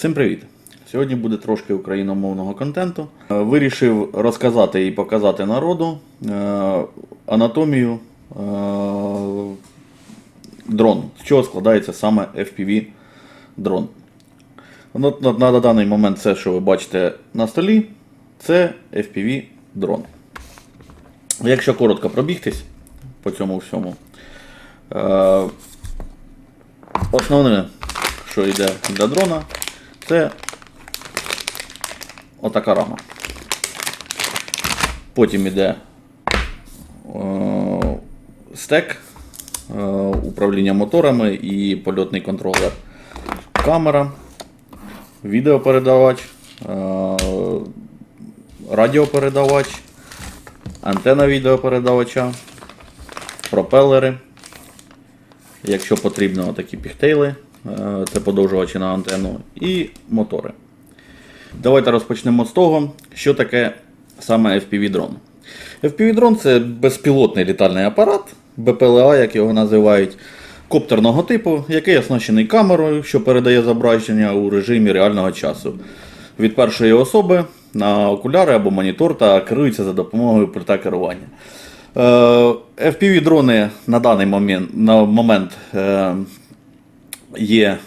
Всім привіт! Сьогодні буде трошки україномовного контенту. Е, Вирішив розказати і показати народу е, анатомію е, дрону, з чого складається саме FPV дрон. Ну, На, даний момент все, що ви бачите на столі, це FPV дрон. Якщо коротко пробігтись по цьому всьому, основне, що йде для дрона, це отака рама. Потім йде е, стек, е, управління моторами і польотний контролер. Камера, відеопередавач, е, радіопередавач, антена відеопередавача, пропелери. Якщо потрібно, такі піхтейли, це подовжувачі на антенну, і мотори. Давайте розпочнемо з того, що таке саме FPV-дрон. FPV-дрон це безпілотний літальний апарат, БПЛА, як його називають, коптерного типу, який оснащений камерою, що передає зображення у режимі реального часу. Від першої особи на окуляри або монітор та керується за допомогою пульта керування. Е, FPV-дрони на даний момент, на момент е, є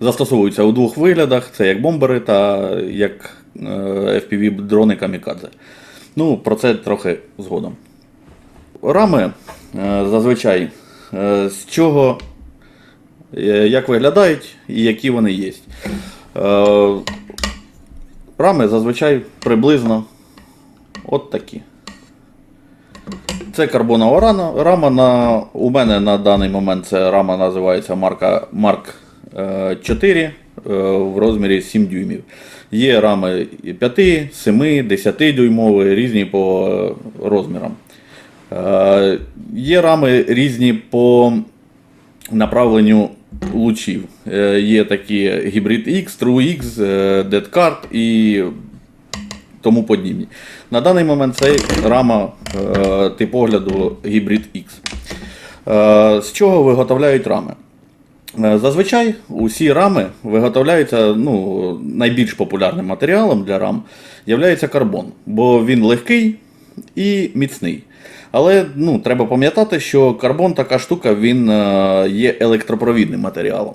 застосовуються у двох виглядах: це як бомбери та як е, FPV-дрони камікадзе. Ну, про це трохи згодом. Рами е, зазвичай е, з чого, як виглядають і які вони є. Рами зазвичай приблизно от такі. Це карбонова рана, рама. На, у мене на даний момент це рама називається марка Mark е, 4 е, в розмірі 7 дюймів. Є рами 5, 7, 10 дюймові, різні по е, розмірам. Е, Є рами різні по направленню лучів. Е, Є такі Hybrid X, True X, е, Dead Card і тому подібні. На даний момент це рама е, типогляду Hybrid X. Е, з чого виготовляють рами? Е, Зазвичай усі рами виготовляються ну, найбільш популярним матеріалом для рам є карбон, бо він легкий і міцний. Але ну, треба пам'ятати, що карбон така штука він е, є електропровідним матеріалом.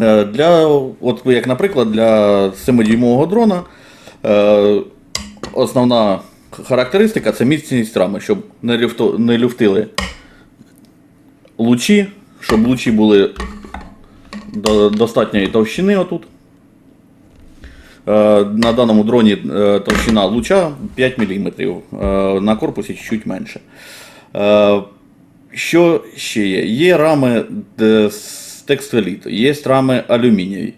Е, Для, от, як, наприклад, для 7-дюймового дрона основна характеристика це міцність рами, щоб не, люфтили лучі, щоб лучі були до достатньої товщини отут. Е, На даному дроні е, товщина луча 5 мм, на корпусі чуть менше. Е, Що ще є? Є рами з текстоліту, є рами алюмінієві.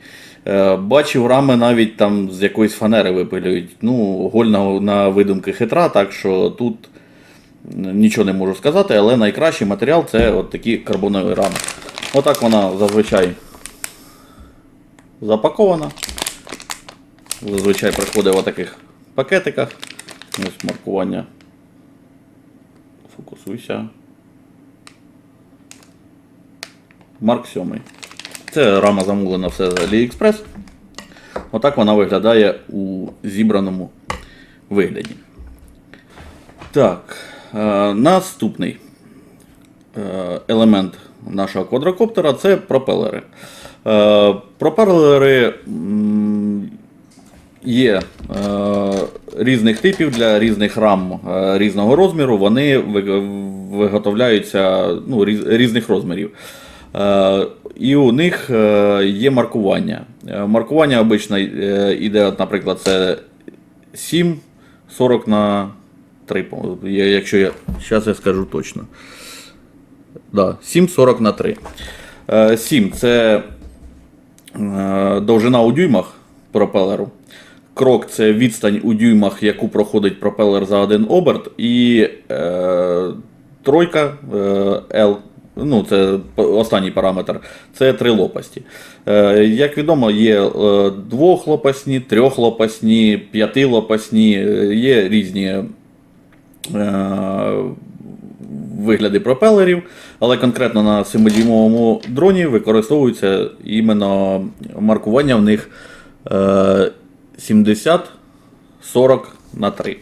Е, Бачив рами навіть там з якоїсь фанери випилюють. Ну, голь на, на видумки хитра, так що тут нічого не можу сказати, але найкращий матеріал це от такі карбонові рами. Отак вона зазвичай запакована. Зазвичай приходить в таких пакетиках. Ось маркування. Фокусуйся. Марк 7. Це рама замовлена все з AliExpress. Отак вона виглядає у зібраному вигляді. Так, е, наступний е, елемент нашого квадрокоптера це пропелери. Е, пропелери є е, різних типів для різних рам е, різного розміру. Вони виготовляються ну, різ- різних розмірів. Е, І у них е, є маркування. Е, Маркування обично е, от, наприклад, це 7, 40 на 3, якщо я. Зараз я скажу точно. Да, 7,40 на 3. Е, 7 це довжина у дюймах пропелеру. Крок це відстань у дюймах, яку проходить пропелер за один оберт. І е, тройка е, L, ну це останній параметр, це три лопасті. Е, як відомо, є е, двохлопасні, трьохлопасні, п'ятилопасні, е, є різні вигляди пропелерів, але конкретно на 7-дюймовому дроні використовується іменно маркування в них е, 70 40 на 3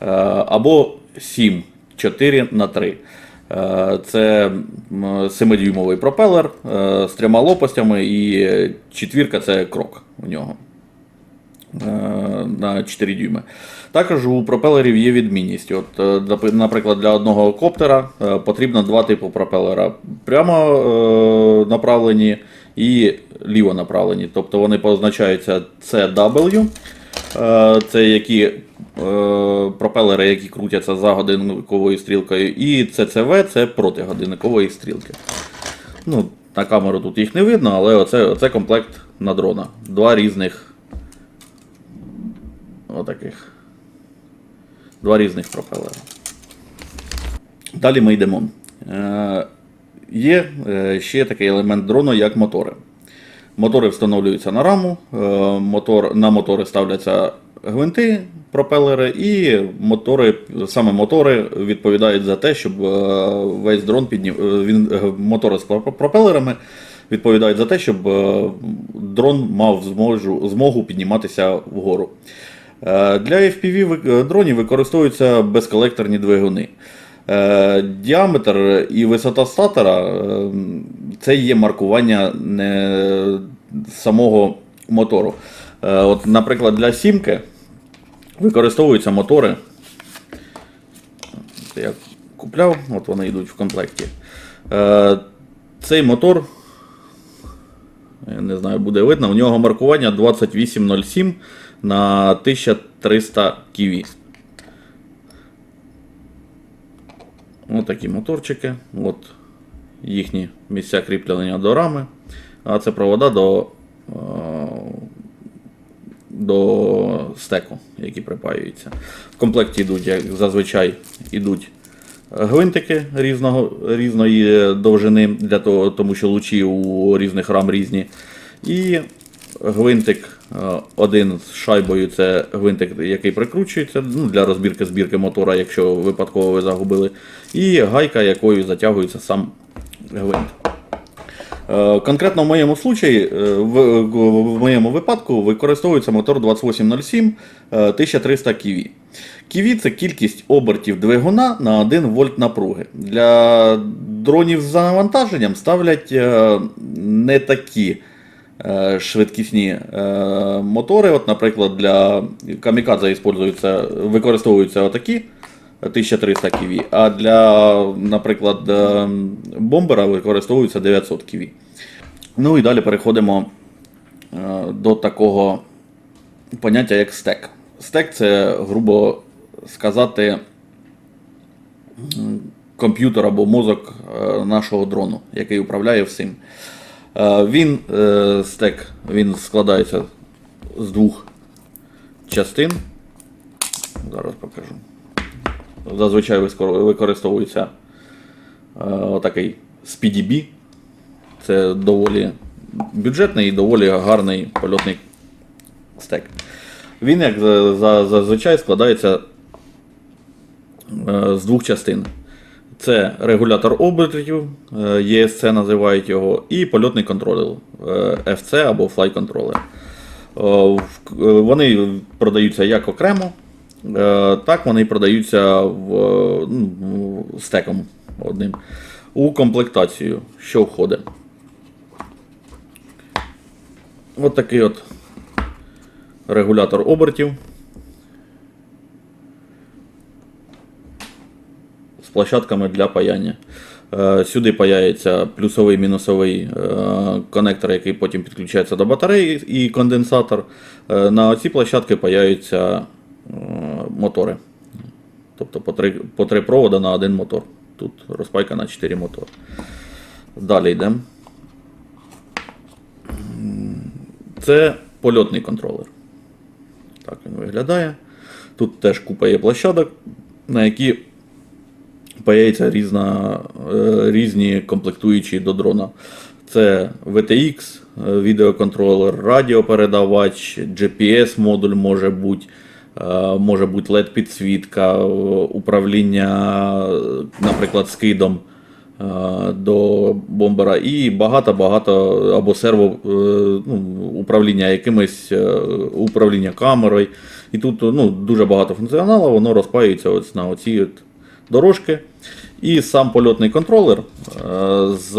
е, або 7 4 на 3. Е, Це 7-дюймовий пропелер е, з трьома лопастями і четвірка це крок у нього е, на 4 дюйми. Також у пропелерів є відмінність. От, наприклад, для одного коптера потрібно два типи пропелера: прямо направлені і ліво направлені. Тобто вони позначаються CW. Е, Це які е, пропелери, які крутяться за годинниковою стрілкою, і CCV це проти годинникової стрілки. Ну, на камеру тут їх не видно, але оце, оце комплект на дрона. Два різних. Отаких. Два різних пропелера. Далі ми йдемо. Е, є ще такий елемент дрону, як мотори. Мотори встановлюються на раму, е, мотор, на мотори ставляться гвинти, пропелери, і мотори, саме мотори відповідають за те, щоб е, весь дрон піднім, е, він, мотори з пропелерами відповідають за те, щоб дрон мав зможу, змогу підніматися вгору. Для FPV дронів використовуються безколекторні двигуни. Е, Діаметр і висота статора е, це є маркування не самого мотору. Е, От, наприклад, для сімки використовуються мотори. Я купляв, от вони йдуть в комплекті. Цей мотор, я не знаю, буде видно, у нього маркування 2807 на 1300 кВ. Ось такі моторчики. От їхні місця кріплення до рами. А це провода до, е, до стеку, які припаюються. В комплекті йдуть, як зазвичай, йдуть гвинтики різного, різної довжини, для того, тому що лучі у різних рам різні. І гвинтик один з шайбою це гвинтик, який прикручується ну, для розбірки збірки мотора, якщо випадково ви загубили. І гайка, якою затягується сам гвинт. Е, Конкретно в моєму случаї, е, в, в моєму випадку використовується мотор 2807 е, 1300 кВ. кВ це кількість обертів двигуна на 1 вольт напруги. Для дронів з навантаженням ставлять е, не такі е, швидкісні е, мотори. От, наприклад, для камікадзе використовуються, використовуються отакі. 1300 кВ, а для, наприклад, е, бомбера використовується 900 кВ. Ну і далі переходимо е, до такого поняття, як стек. Стек це, грубо сказати, комп'ютер або мозок е, нашого дрону, який управляє всім. Е, Він е, стек він складається з двох частин. Зараз покажу. Зазвичай використовується е, отакий SPDB. Це доволі бюджетний і доволі гарний польотний стек. Він, як за- за- зазвичай, складається з двох частин. Це регулятор обертів, е, ESC називають його, і польотний контролер е, FC або Fly Controller. Е, е, Вони продаються як окремо, е, так вони продаються в, е, ну, стеком одним. У комплектацію, що входить. От такий от регулятор обертів. Площадками для паяння. Е, Сюди паяється плюсовий мінусовий е, конектор, який потім підключається до батареї і конденсатор. Е, На ці площадки паяються мотори. Тобто по три, по три провода на один мотор. Тут розпайка на 4 мотори. Далі йдемо. Це польотний контролер. Так він виглядає. Тут теж купа є площадок, на які паяється різна, е, різні комплектуючі до дрона. Це VTX, е, відеоконтролер, радіопередавач, GPS-модуль може бути, Е, Може бути LED-підсвітка, управління, наприклад, скидом до бомбера, і багато-багато або серво ну, управління якимось управління камерою. І тут ну, дуже багато функціоналу, воно розпаюється ось на оці дорожки. І сам польотний контролер е, з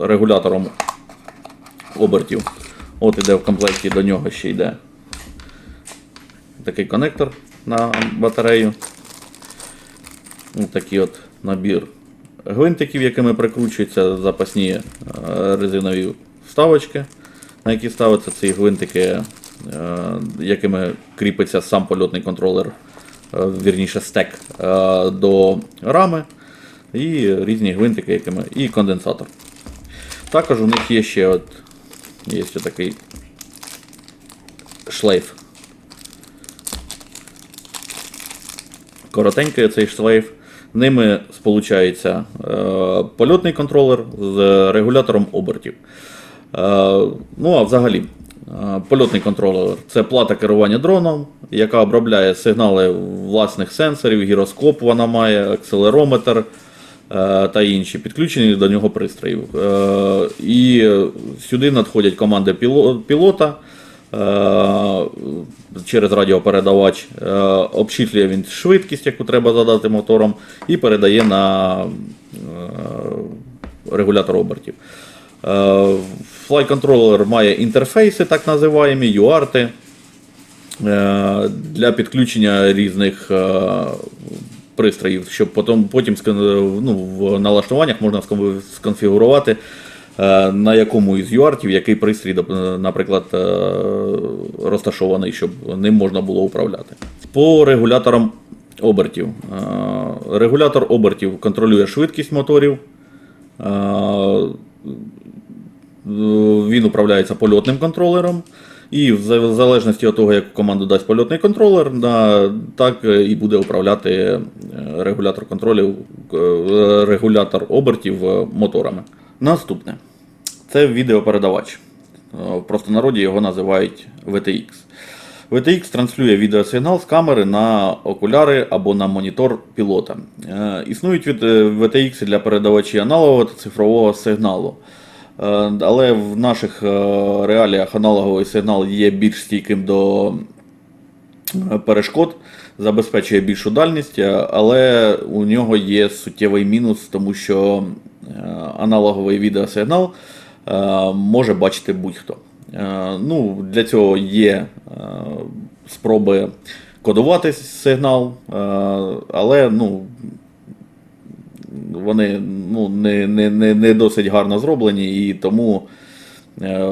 регулятором обертів. От іде в комплекті до нього ще йде такий конектор на батарею. Такий от набір гвинтиків, якими прикручуються запасні е, резинові вставочки, на які ставляться ці гвинтики, е, якими кріпиться сам польотний контролер, вірніше стек е, до рами. І різні гвинтики, якими, і конденсатор. Також у них є ще от, є ще такий шлейф. Коротенький цей шлейф. Ними сполучається е, польотний контролер з регулятором обертів. Е, ну а взагалі, е, польотний контролер це плата керування дроном, яка обробляє сигнали власних сенсорів, гіроскоп вона має, акселерометр е, та інші підключені до нього пристроїв. Е, і сюди надходять команди пілота. Е, Через радіопередавач обчислює він швидкість, яку треба задати мотором, і передає на регулятор обертів. Е, Flight Controller має інтерфейси, так називаємо, UART, е, для підключення різних е, пристроїв, щоб потім, потім ну, в налаштуваннях можна сконфігурувати, на якому із UARTів який пристрій, наприклад, розташований, щоб ним можна було управляти. По регуляторам обертів. Регулятор обертів контролює швидкість моторів. Е, він управляється польотним контролером. І в залежності від того, яку команду дасть польотний контролер, так і буде управляти е, регулятор контролів, е, регулятор обертів е, моторами. Наступне це відеопередавач. Е, В простонароді його називають VTX. VTX транслює відеосигнал з камери на окуляри або на монітор пілота. Е, Існують від е, VTX для передавачів аналогового та цифрового сигналу. Е, Але в наших е, реаліях аналоговий сигнал є більш стійким до е, перешкод, забезпечує більшу дальність, але у нього є суттєвий мінус, тому що аналоговий відеосигнал може бачити будь-хто. Ну, для цього є спроби кодувати сигнал, але ну, вони ну, не, не, не, не досить гарно зроблені, і тому е,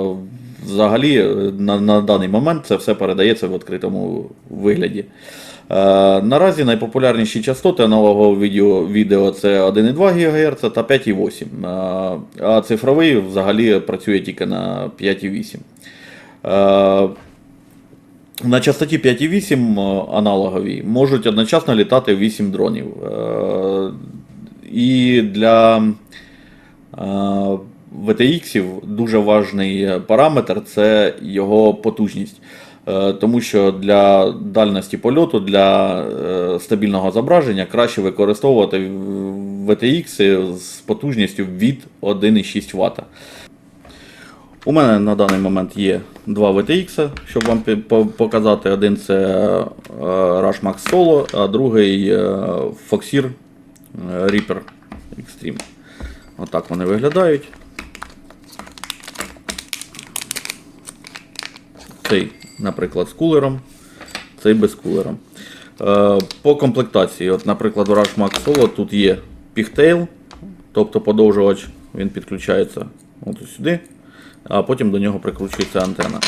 взагалі е, на, на даний момент це все передається в відкритому вигляді. Е, наразі найпопулярніші частоти аналогового відео, відео це 1,2 ГГц та 5,8 Е, а цифровий взагалі працює тільки на 5,8. Е, на частоті 5,8 е, аналоговій можуть одночасно літати 8 дронів. І для VTX дуже важний параметр це його потужність. Е, Тому що для дальності польоту, для е, стабільного зображення краще використовувати VTX з потужністю від 1,6 Вт. У мене на даний момент є два VTX, щоб вам показати. Один це е, Rush Max Solo, а другий Foxir Reaper Extreme. Отак вони виглядають. Цей, наприклад, з кулером, цей без кулера. Е, По комплектації, от, наприклад, у Rush Max Solo тут є пігтейл, тобто подовжувач, він підключається от сюди, а потім до нього прикручується антена.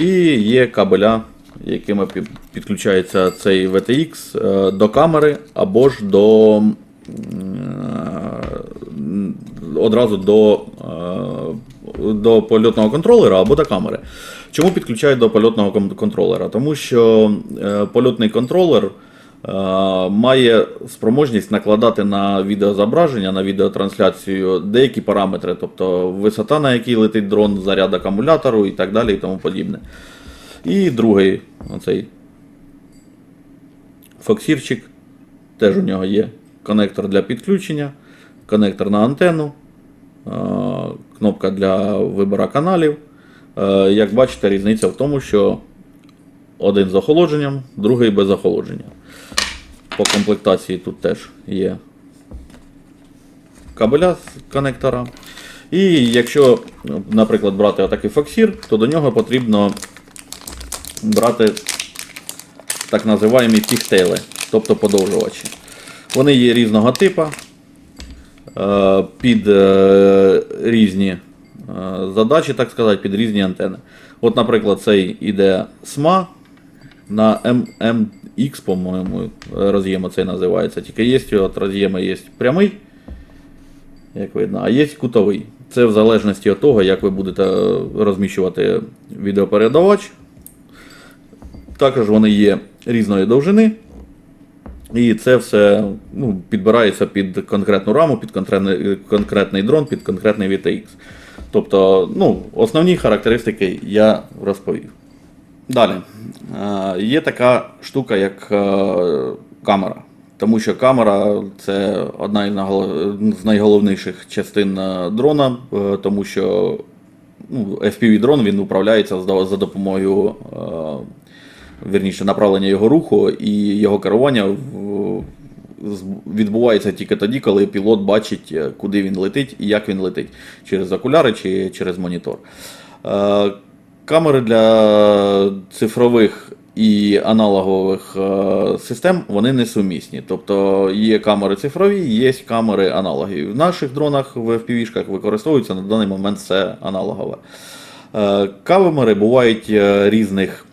І є кабеля, якими підключається цей VTX е, до камери або ж до е, одразу до, е, до польотного контролера або до камери. Чому підключають до польотного контролера? Тому що е, польотний контролер е, має спроможність накладати на відеозображення, на відеотрансляцію деякі параметри, тобто висота, на якій летить дрон, заряд акумулятору і так далі і тому подібне. І другий, оцей Фоксірчик. Теж у нього є коннектор для підключення, коннектор на антенну, е, кнопка для вибору каналів. Е, Як бачите, різниця в тому, що один з охолодженням, другий без охолодження. По комплектації тут теж є кабеля з коннектора. І якщо, наприклад, брати отакий фоксір, то до нього потрібно брати так називаємо піхтейли, тобто подовжувачі. Вони є різного типу е, під е, різні е, задачі, так сказати, під різні антени. От, наприклад, цей іде SMA на MMX, по-моєму, роз'єм цей називається. Тільки є от роз'єми є прямий, як видно, а є кутовий. Це в залежності від того, як ви будете розміщувати відеопередавач. Також вони є різної довжини. І це все ну, підбирається під конкретну раму, під конкретний, конкретний дрон, під конкретний VTX. Тобто, ну, основні характеристики я розповів. Далі. Е, Є така штука, як е, камера. Тому що камера це одна з найголовніших частин е, дрона, е, тому що ну, FPV-дрон він управляється за допомогою вірніше, направлення його руху і його керування відбувається тільки тоді, коли пілот бачить, е, куди він летить і як він летить, через окуляри чи через монітор. Е, Камери для цифрових і аналогових е, систем вони несумісні. Тобто є камери цифрові, є камери аналогові. В наших дронах в FPV-шках використовується на даний момент все аналогове. Камери бувають різних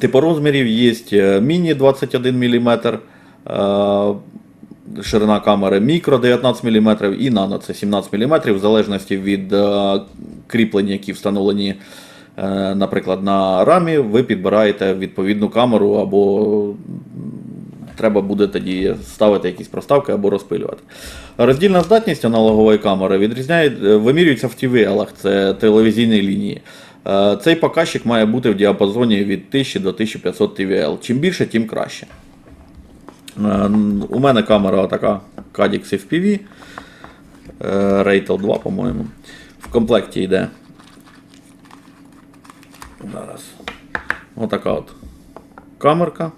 типу розмірів, є е, міні 21 мм, е, ширина камери мікро 19 мм і нано це 17 мм, в залежності від е, кріплень, які встановлені, наприклад, на рамі, ви підбираєте відповідну камеру або треба буде тоді ставити якісь проставки або розпилювати. Роздільна здатність аналогової камери відрізняє, вимірюється в TVL, це телевізійні лінії. Е, Цей показчик має бути в діапазоні від 1000 до 1500 TVL. Чим більше, тим краще. Е, У мене камера така Cadix FPV. е, 2, по-моєму. В комплекті йде. Зараз. Отака от камерка.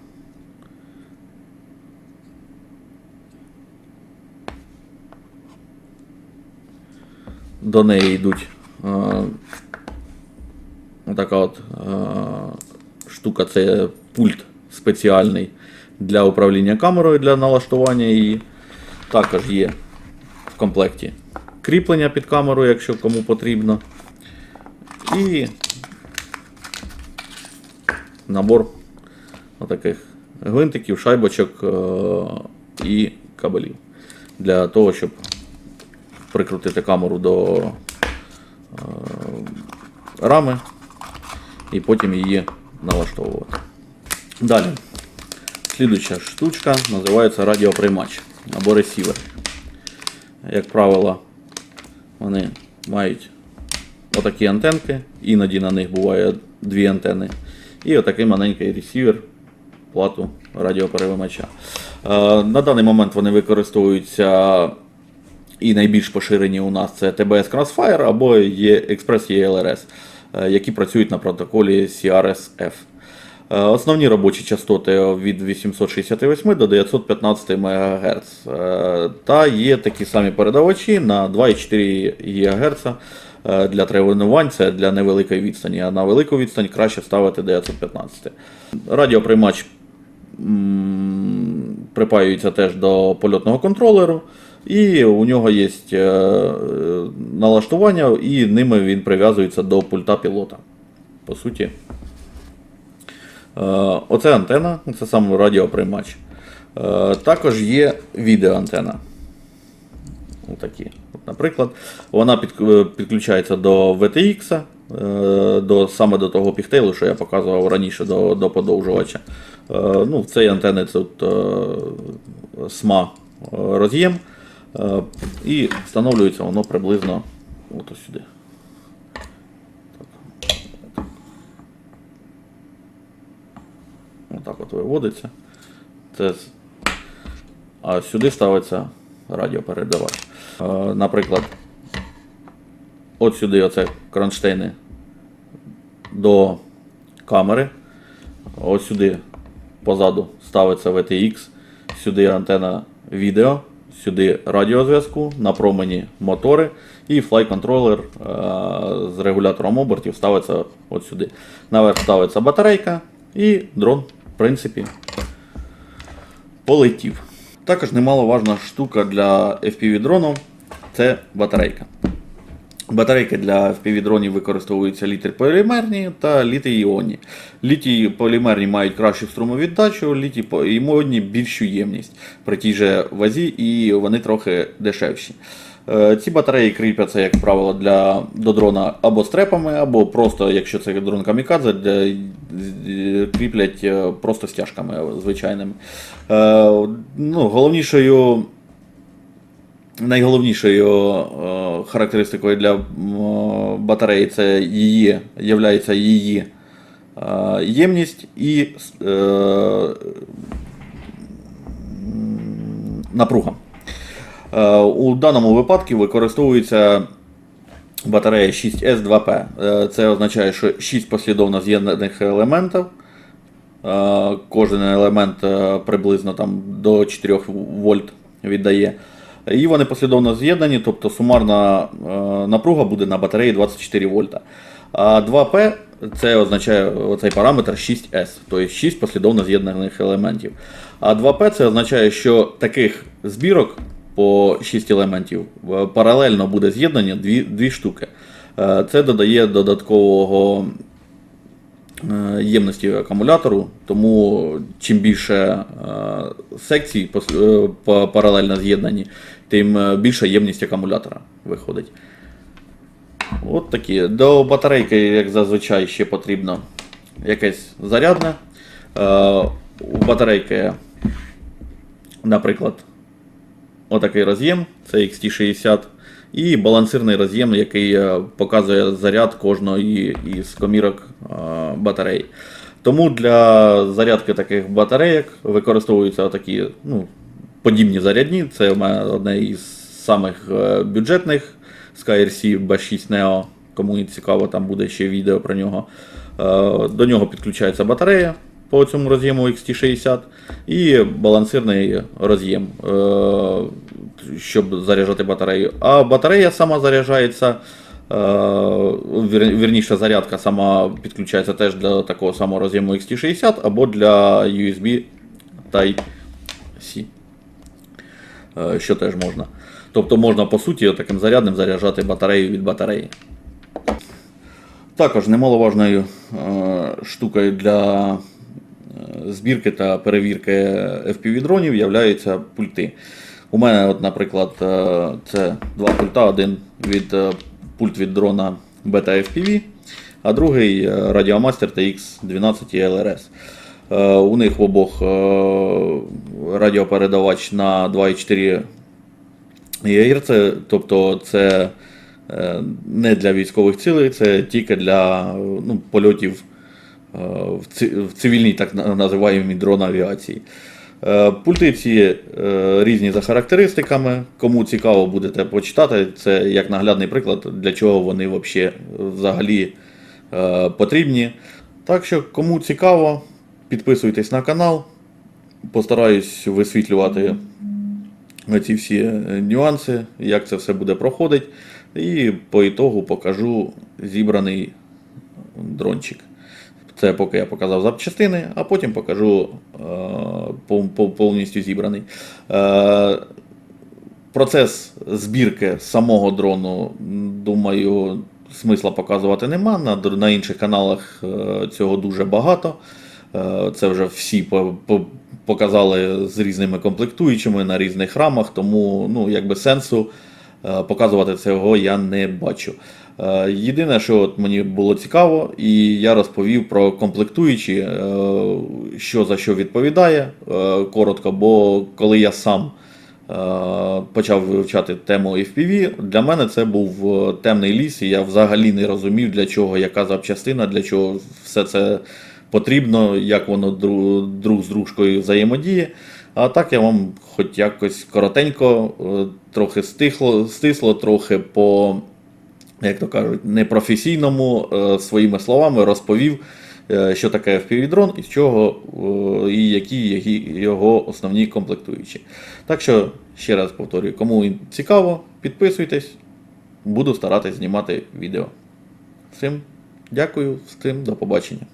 До неї йдуть е, Така от е, штука це пульт спеціальний для управління камерою для налаштування її. Також є в комплекті кріплення під камеру, якщо кому потрібно. І набор таких гвинтиків, шайбочок е, і кабелів. Для того, щоб прикрутити камеру до е, рами і потім її налаштовувати. Далі. Слідуюча штучка називається радіоприймач або ресівер. Як правило, вони мають отакі антенки, іноді на них буває дві антени. І отакий маленький ресівер, плату радіопереймача. Е, На даний момент вони використовуються і найбільш поширені у нас це TBS Crossfire або є Express ELRS, які працюють на протоколі CRSF. Е, Основні робочі частоти від 868 до 915 МГц. Е, Та є такі самі передавачі на 2,4 ГГц е, для тренувань, це для невеликої відстані, а на велику відстань краще ставити 915. Радіоприймач припаюється теж до польотного контролеру, і у нього є е, налаштування, і ними він прив'язується до пульта пілота. По суті, Е, Оце антена, це саме радіоприймач. Е, Також є відеоантена. Отакі. От, наприклад, вона підключається до VTX, до, саме до того піхтейлу, що я показував раніше до, до подовжувача. Ну, в цій антени тут е, SMA роз'єм. Е, І встановлюється воно приблизно от ось сюди. Отак от виводиться. Це... А сюди ставиться радіопередавач. Е, Наприклад, от сюди оце кронштейни до камери. Ось сюди позаду ставиться VTX, сюди антена відео, сюди радіозв'язку, на промені мотори і флай-контролер з регулятором обертів ставиться от сюди. Наверх ставиться батарейка і дрон, в принципі, полетів. Також немаловажна штука для FPV дрону це батарейка. Батарейки для FPV-дронів використовуються літій-полімерні та літій-іонні. Літій-полімерні мають кращу струмовіддачу, літій-іонні більшу ємність при тій же вазі, і вони трохи дешевші. Е, Ці батареї кріпляться, як правило, для, до дрона або стрепами, або просто, якщо це дрон камікадзе, кріплять е, просто стяжками звичайними. Е, Ну, головнішою Найголовнішою е, характеристикою для батареї це її, являється її е, ємність і е, напруга. У даному випадку використовується батарея 6S2P. Е, це означає, що 6 послідовно з'єднаних елементів. Кожен елемент приблизно там до 4 вольт віддає. І вони послідовно з'єднані, тобто сумарна е, напруга буде на батареї 24 вольта. А 2P це означає оцей параметр 6S, тобто 6 послідовно з'єднаних елементів. А 2P це означає, що таких збірок по 6 елементів е, паралельно буде з'єднання дві, дві штуки. Е, Це додає додаткового ємності акумулятору, тому чим більше секцій паралельно з'єднані, тим е, більша ємність акумулятора виходить. От такі. До батарейки, як зазвичай, ще потрібно якесь зарядне. Е, У батарейки, наприклад, отакий роз'єм, це XT60, і балансирний роз'єм, який е, показує заряд кожної із комірок батарей. Тому для зарядки таких батарейок використовуються такі ну, подібні зарядні. Це у мене одне із самих е, бюджетних SkyRC B6 Neo. Кому цікаво, там буде ще відео про нього. Е, До нього підключається батарея по цьому роз'єму XT60 і балансирний роз'єм, е, щоб заряджати батарею. А батарея сама заряджається. Вірніше, зарядка сама підключається теж для такого самого роз'єму XT60 або для USB Type-C. Е, Що теж можна. Тобто можна по суті таким зарядним заряджати батарею від батареї. Також немаловажною е, штукою для е, збірки та перевірки FPV-дронів являються пульти. У мене, от, наприклад, це два пульта, один від пульт від дрона Beta FPV, а другий Radiomaster TX12 LRS. Е, У них в обох е, радіопередавач на 2,4 ГГц, тобто це е, не для військових цілей, це тільки для ну, польотів в цивільній так на- називаємій дрон авіації. Пульти ці різні за характеристиками. Кому цікаво, будете почитати. Це як наглядний приклад, для чого вони взагалі потрібні. Так що, кому цікаво, підписуйтесь на канал. Постараюсь висвітлювати ці всі е, нюанси, як це все буде проходити. І по ітогу покажу зібраний дрончик. Це поки я показав запчастини, а потім покажу е, пов- пов- повністю зібраний. Е, процес збірки самого дрону, думаю, смисла показувати нема. На, на інших каналах е, цього дуже багато. Е, Це вже всі по- по- показали з різними комплектуючими на різних рамах, тому ну, якби сенсу е, показувати цього я не бачу. Е, Єдине, що от мені було цікаво, і я розповів про комплектуючі, що за що відповідає коротко, бо коли я сам почав вивчати тему FPV, для мене це був темний ліс, і я взагалі не розумів, для чого яка запчастина, для чого все це потрібно, як воно друг з дружкою взаємодіє. А так я вам хоч якось коротенько, е, трохи стихло, стисло, трохи по, як то кажуть, непрофесійному е, своїми словами розповів, е, що таке FPV-дрон і з чого і які його основні комплектуючі. Так що, ще раз повторюю, кому цікаво, підписуйтесь, буду старатись знімати відео. Всім дякую, всім до побачення.